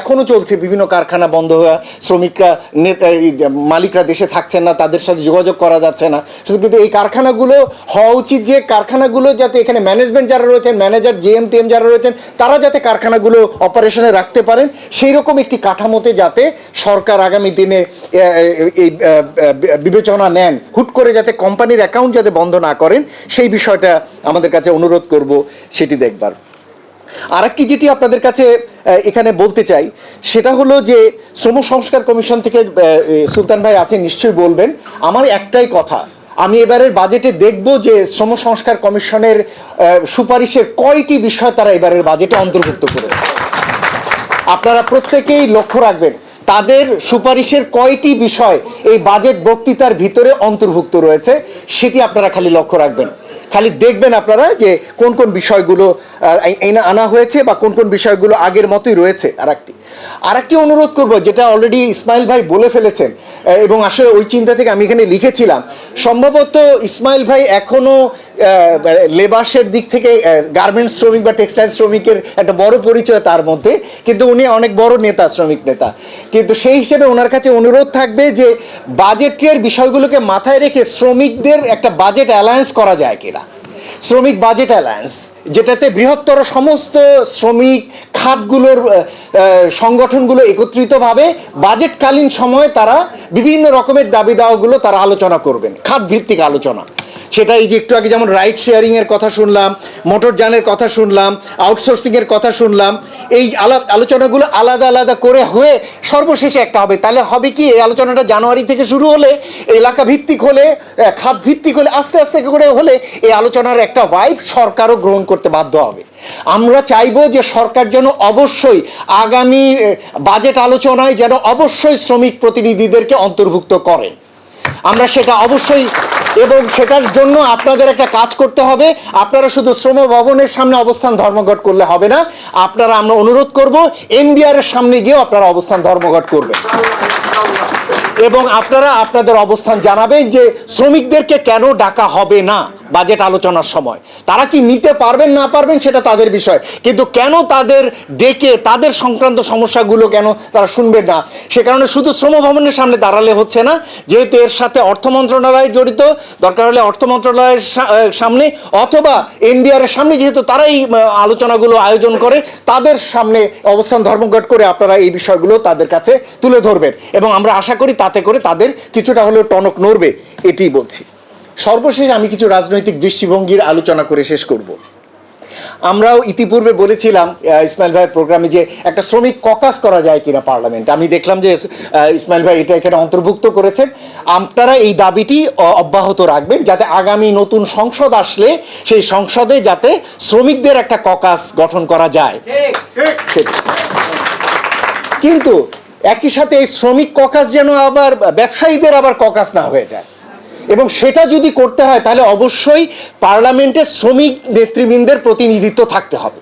এখনও চলছে, বিভিন্ন কারখানা বন্ধ হওয়া শ্রমিকরা নেতা মালিকরা দেশে থাকছেন না, তাদের সাথে যোগাযোগ করা যাচ্ছে না। শুধু কিন্তু এই কারখানাগুলো হওয়া উচিত যে, কারখানাগুলো যাতে এখানে ম্যানেজমেন্ট যারা রয়েছেন ম্যানেজার জিএম টিএম যারা রয়েছেন, তারা যাতে কারখানাগুলো অপারেশনে রাখতে পারেন। সেই রকম একটি কাঠামোতে যাতে সরকার আগামী দিনে এই বিবেচনা নেন। হুট করে যাতে কোম্পানির অ্যাকাউন্ট যাতে বন্ধ না করেন, সেই বিষয়টা আমাদের কাছে অনুরোধ করব, সেটি দেখবার। আরেকটি যেটি আপনাদের কাছে এখানে বলতে চাই, সেটা হলো যে শ্রম সংস্কার কমিশন থেকে সুলতান ভাই আছে নিশ্চয়ই বলবেন। আমার একটাই কথা, আমি এবারের বাজেটে দেখব যে শ্রম সংস্কার কমিশনের সুপারিশের কয়টি বিষয় তারা এবারের বাজেটে অন্তর্ভুক্ত করেছে। আপনারা প্রত্যেকেই লক্ষ্য রাখবেন, তাদের সুপারিশের কয়টি বিষয় এই বাজেট বক্তৃতার ভিতরে অন্তর্ভুক্ত রয়েছে, সেটি আপনারা খালি লক্ষ্য রাখবেন। খালি দেখবেন আপনারা যে কোন কোন বিষয়গুলো আনা হয়েছে বা কোন কোন বিষয়গুলো আগের মতোই রয়েছে আর একটি আর একটি অনুরোধ করব, যেটা অলরেডি ইসমাইল ভাই বলে ফেলেছেন এবং আসলে ওই চিন্তা থেকে আমি এখানে লিখেছিলাম। সম্ভবত ইসমাইল ভাই এখনও লেবাসের দিক থেকে গার্মেন্টস শ্রমিক বা টেক্সটাইল শ্রমিকের একটা বড় পরিচয় তার মধ্যে, কিন্তু উনি অনেক বড় নেতা, শ্রমিক নেতা। কিন্তু সেই হিসেবে ওনার কাছে অনুরোধ থাকবে যে বাজেটের বিষয়গুলোকে মাথায় রেখে শ্রমিকদের একটা বাজেট অ্যালায়েন্স করা যায় কিনা। শ্রমিক বাজেট অ্যালায়েন্স, যেটাতে বৃহত্তর সমস্ত শ্রমিক খাতগুলোর সংগঠনগুলো একত্রিতভাবে বাজেটকালীন সময়ে তারা বিভিন্ন রকমের দাবি দাওয়াগুলো তারা আলোচনা করবেন খাত ভিত্তিক আলোচনা। সেটা এই যে একটু আগে যেমন রাইড শেয়ারিংয়ের কথা শুনলাম মোটরযানের কথা শুনলাম আউটসোর্সিংয়ের কথা শুনলাম, এই আলা- আলোচনাগুলো আলাদা আলাদা করে হয়ে সর্বশেষে একটা হবে। তাহলে হবে কি? এই আলোচনাটা জানুয়ারি থেকে শুরু হলে, এলাকা ভিত্তিক হলে খাত ভিত্তিক হলে, আস্তে আস্তে করে হলে এই আলোচনার একটা ভাইব সরকারও গ্রহণ করতে বাধ্য হবে। আমরা চাইব যে সরকার যেন অবশ্যই আগামী বাজেট আলোচনায় যেন অবশ্যই শ্রমিক প্রতিনিধিদেরকে অন্তর্ভুক্ত করেন। আমরা সেটা অবশ্যই এবং সেটার জন্য আপনাদের একটা কাজ করতে হবে। আপনারা শুধু শ্রম ভবনের সামনে অবস্থান ধর্মঘট করলে হবে না। আপনারা আমরা অনুরোধ করব, এনবিআর এর সামনে গিয়েও আপনারা অবস্থান ধর্মঘট করবেন। এবং আপনারা আপনাদের অবস্থান জানাবেন যে শ্রমিকদেরকে কেন ডাকা হবে না। বাজেট আলোচনার সময়। তারা কি নিতে পারবেন, না পারবেন সেটা তাদের বিষয়। কিন্তু কেন তাদের ডেকে, তাদের সংক্রান্ত সমস্যাগুলো কেন তারা শুনবেন না? সে কারণে শুধু শ্রম ভবনের সামনে দাঁড়ালে হচ্ছে না। যেহেতু এর সাথে অর্থ মন্ত্রণালয় জড়িত, দরকার হলে অর্থ মন্ত্রণালয়ের সামনে অথবা এনবিআর এর সামনে যেহেতু তারাই আলোচনাগুলো আয়োজন করে, তাদের সামনে অবস্থান ধর্মঘট করে আপনারা এই বিষয়গুলো তাদের কাছে তুলে ধরবেন। এবং আমরা আশা করি তাতে করে তাদের কিছুটা হলেও টনক নড়বে এটি বলছি। সর্বশেষ আমি কিছু রাজনৈতিক দৃষ্টিভঙ্গির আলোচনা করে শেষ করব। আমরাও ইতিপূর্বে বলেছিলাম ইসমাইল ভাইয়ের প্রোগ্রামে যে একটা শ্রমিক ককাস করা যায় কিনা পার্লামেন্ট। আমি দেখলাম যে ইসমাইল ভাই এটা এখানে অন্তর্ভুক্ত করেছেন। আপনারা এই দাবিটি অব্যাহত রাখবেন যাতে আগামী নতুন সংসদ আসলে সেই সংসদে যাতে শ্রমিকদের একটা ককাস গঠন করা যায়। কিন্তু একই সাথে এই শ্রমিক ককাস যেন আবার ব্যবসায়ীদের আবার ককাস না হয়ে যায়। এবং সেটা যদি করতে হয়, তাহলে অবশ্যই পার্লামেন্টে শ্রমিক নেতৃবৃন্দের প্রতিনিধিত্ব থাকতে হবে।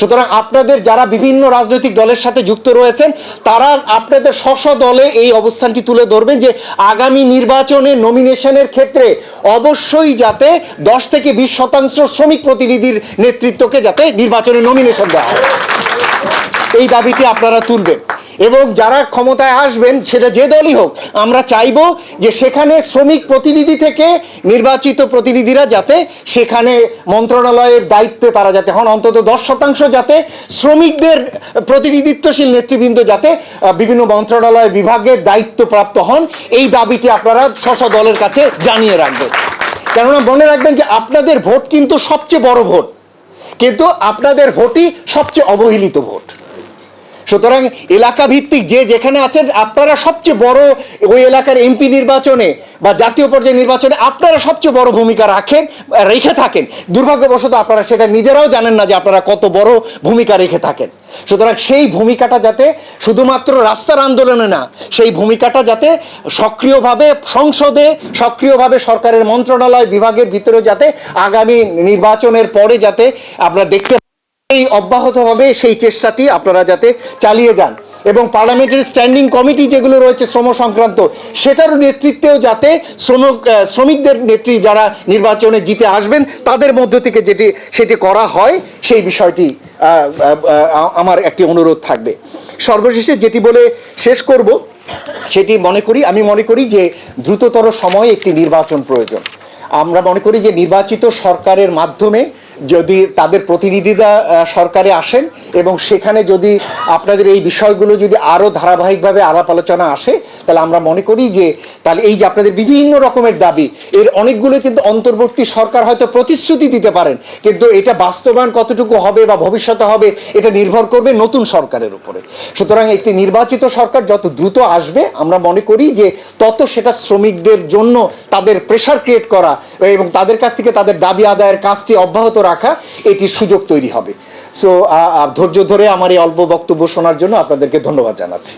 সুতরাং আপনাদের যারা বিভিন্ন রাজনৈতিক দলের সাথে যুক্ত রয়েছেন, তারা আপনাদের স্ব দলে এই অবস্থানটি তুলে ধরবেন যে আগামী নির্বাচনে নমিনেশনের ক্ষেত্রে অবশ্যই যাতে দশ থেকে বিশ শতাংশ শ্রমিক প্রতিনিধির নেতৃত্বকে যাতে নির্বাচনে নমিনেশন দেওয়া হয়। এই দাবিটি আপনারা তুলবেন। এবং যারা ক্ষমতায় আসবেন, সেটা যে দলই হোক, আমরা চাইব যে সেখানে শ্রমিক প্রতিনিধি থেকে নির্বাচিত প্রতিনিধিরা যাতে সেখানে মন্ত্রণালয়ের দায়িত্বে তারা যাতে হন, অন্তত দশ শতাংশ যাতে শ্রমিকদের প্রতিনিধিত্বশীল নেতৃবৃন্দ যাতে বিভিন্ন মন্ত্রণালয় বিভাগের দায়িত্বপ্রাপ্ত হন, এই দাবিটি আপনারা স্ব দলের কাছে জানিয়ে রাখবেন। কেননা মনে রাখবেন যে আপনাদের ভোট কিন্তু সবচেয়ে বড় ভোট। কিন্তু আপনাদের ভোটই সবচেয়ে অবহেলিত ভোট। সুতরাং এলাকা ভিত্তিক যে যেখানে আছেন, আপনারা সবচেয়ে বড় ওই এলাকার এমপি নির্বাচনে বা জাতীয় পর্যায়ে নির্বাচনে আপনারা সবচেয়ে বড় ভূমিকা রাখেন, রেখে থাকেন। দুর্ভাগ্যবশত আপনারা সেটা নিজেরাও জানেন না যে আপনারা কত বড় ভূমিকা রেখে থাকেন। সুতরাং সেই ভূমিকাটা যাতে শুধুমাত্র রাস্তার আন্দোলনে না, সেই ভূমিকাটা যাতে সক্রিয়ভাবে সংসদে, সক্রিয়ভাবে সরকারের মন্ত্রণালয় বিভাগের ভিতরে যাতে আগামী নির্বাচনের পরে যাতে আমরা দেখতে এই অব্যাহতভাবে সেই চেষ্টাটি আপনারা যাতে চালিয়ে যান এবং পার্লামেন্টারি স্ট্যান্ডিং কমিটি যেগুলো রয়েছে শ্রম সংক্রান্ত, সেটারও নেতৃত্বেও যাতে শ্রম শ্রমিকদের নেত্রী যারা নির্বাচনে জিতে আসবেন, তাদের মধ্য থেকে যেটি, সেটি করা হয়, সেই বিষয়টি আমার একটি অনুরোধ থাকবে। সর্বশেষে যেটি বলে শেষ করব, সেটি মনে করি, আমি মনে করি যে দ্রুততর সময়ে একটি নির্বাচন প্রয়োজন। আমরা মনে করি যে নির্বাচিত সরকারের মাধ্যমে যদি তাদের প্রতিনিধিরা সরকারে আসেন এবং সেখানে যদি আপনাদের এই বিষয়গুলো যদি আরও ধারাবাহিকভাবে আলাপ আলোচনা আসে, তাহলে আমরা মনে করি যে, তাহলে এই যে আপনাদের বিভিন্ন রকমের দাবি, এর অনেকগুলো কিন্তু অন্তর্বর্তী সরকার হয়তো প্রতিশ্রুতি দিতে পারেন, কিন্তু এটা বাস্তবায়ন কতটুকু হবে বা ভবিষ্যতে হবে, এটা নির্ভর করবে নতুন সরকারের উপরে। সুতরাং একটি নির্বাচিত সরকার যত দ্রুত আসবে, আমরা মনে করি যে তত সেটা শ্রমিকদের জন্য তাদের প্রেশার ক্রিয়েট করা এবং তাদের কাছ থেকে তাদের দাবি আদায়ের কাজটি অব্যাহত রাখা এটির সুযোগ তৈরি হবে। সো ধৈর্য ধরে আমার এই অল্প বক্তব্য শোনার জন্য আপনাদেরকে ধন্যবাদ জানাচ্ছি।